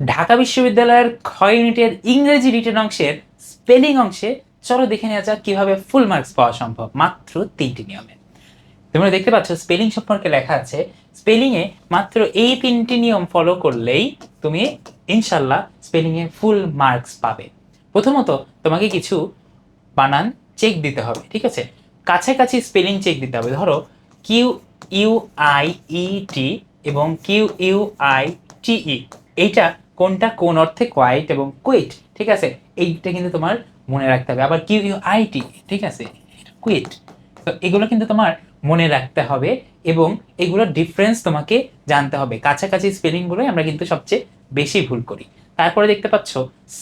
ঢাকা বিশ্ববিদ্যালয়ের ক্ষয় ইউনিটের ইংরেজি রিটেন অংশের স্পেলিং অংশে, চলো দেখে নেওয়া যাক কীভাবে ফুল মার্কস পাওয়া সম্ভব, মাত্র তিনটি নিয়মে। তোমরা দেখতে পাচ্ছ, স্পেলিং সম্পর্কে লেখা আছে স্পেলিংয়ে মাত্র এই তিনটি নিয়ম ফলো করলেই তুমি ইনশাল্লাহ স্পেলিংয়ে ফুল মার্কস পাবে। প্রথমত, তোমাকে কিছু বানান চেক দিতে হবে, ঠিক আছে? কাছাকাছি স্পেলিং চেক দিতে হবে। ধরো Q U I E T এবং Q U I T E এইটা কোনটা কোন অর্থে কোয়াইট এবং কুইট ঠিক আছে? এইটা কিন্তু তোমার মনে রাখতে হবে। আবার কিউ ইউ আই টি ঠিক আছে? কুইট তো এগুলো কিন্তু তোমার মনে রাখতে হবে এবং এগুলোর ডিফারেন্স তোমাকে জানতে হবে। কাছাকাছি স্পেলিংগুলোই আমরা কিন্তু সবচেয়ে বেশি ভুল করি। তারপরে দেখতে পাচ্ছ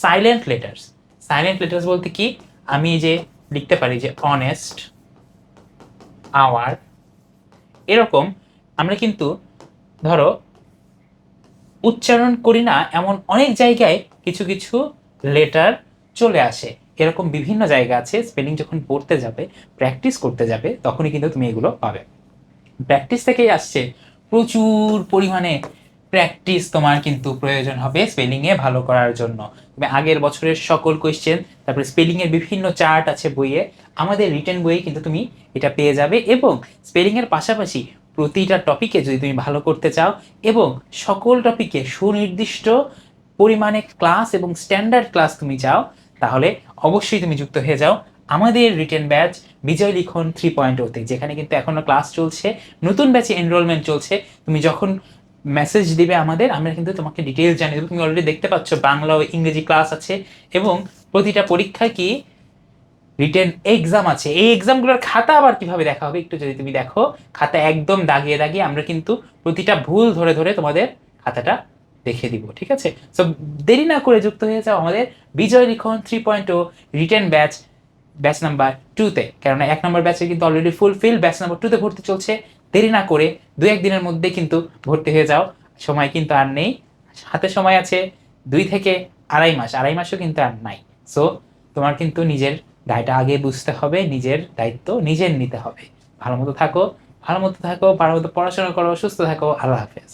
সাইলেন্ট লেটার্স সাইলেন্ট লেটার্স বলতে কি? আমি যে লিখতে পারি যে অনেস্ট আওয়ার এরকম। আমরা কিন্তু ধরো উচ্চারণ করি না, এমন অনেক জায়গায় কিছু কিছু লেটার চলে আসে। এরকম বিভিন্ন জায়গা আছে স্পেলিং যখন পড়তে যাবে প্র্যাকটিস করতে যাবে, তখনই কিন্তু তুমি এগুলো পাবে। প্র্যাকটিস থেকেই আসছে, প্রচুর পরিমাণে প্র্যাকটিস তোমার কিন্তু প্রয়োজন হবে স্পেলিংয়ে ভালো করার জন্য। তুমি আগের বছরের সকল কোয়েশ্চেন তারপরে স্পেলিংয়ের বিভিন্ন চার্ট আছে বইয়ে, আমাদের রিটেন বইয়ে কিন্তু তুমি এটা পেয়ে যাবে এবং স্পেলিংয়ের পাশাপাশি প্রতিটা টপিকে যদি তুমি ভালো করতে চাও এবং সকল টপিকে সুনির্দিষ্ট পরিমাণে ক্লাস এবং স্ট্যান্ডার্ড ক্লাস তুমি চাও, তাহলে অবশ্যই তুমি যুক্ত হয়ে যাও আমাদের written batch Bijoy Likhon three point ওতে যেখানে কিন্তু এখনও ক্লাস চলছে, নতুন ব্যাচে এনরোলমেন্ট চলছে। তুমি যখন মেসেজ দিবে আমাদের, আমরা কিন্তু তোমাকে ডিটেলস জানিয়ে দেবো। তুমি অলরেডি দেখতে পাচ্ছ বাংলা ও ইংরেজি ক্লাস আছে এবং প্রতিটা পরীক্ষায় কি রিটেন এক্সাম আছে। এই এক্সামগুলোর খাতা আবার কীভাবে দেখা হবে? একটু যদি তুমি দেখো, খাতা একদম দাগিয়ে দাগিয়ে আমরা কিন্তু প্রতিটা ভুল ধরে ধরে তোমাদের খাতাটা দেখে দিব, ঠিক আছে? সো দেরি না করে যুক্ত হয়ে যাও আমাদের Bijoy Likhon three point O written batch batch number টুতে কেননা এক নম্বর ব্যাচে কিন্তু অলরেডি ফুলফিল ব্যাচ নাম্বার টুতে ভর্তি চলছে। দেরি না করে দু একদিনের মধ্যে কিন্তু ভর্তি হয়ে যাও। সময় কিন্তু আর নেই। হাতে সময় আছে দুই থেকে আড়াই মাস। আড়াই মাসও কিন্তু আর নাই। সো তোমার কিন্তু নিজের দায়টা আগে বুঝতে হবে, নিজের দায়িত্ব নিজের নিতে হবে। ভালো মতো থাকো, ভালো মতো থাকো, ভালো মতো পড়াশোনা করো, সুস্থ থাকো, আল্লাহ হাফেজ।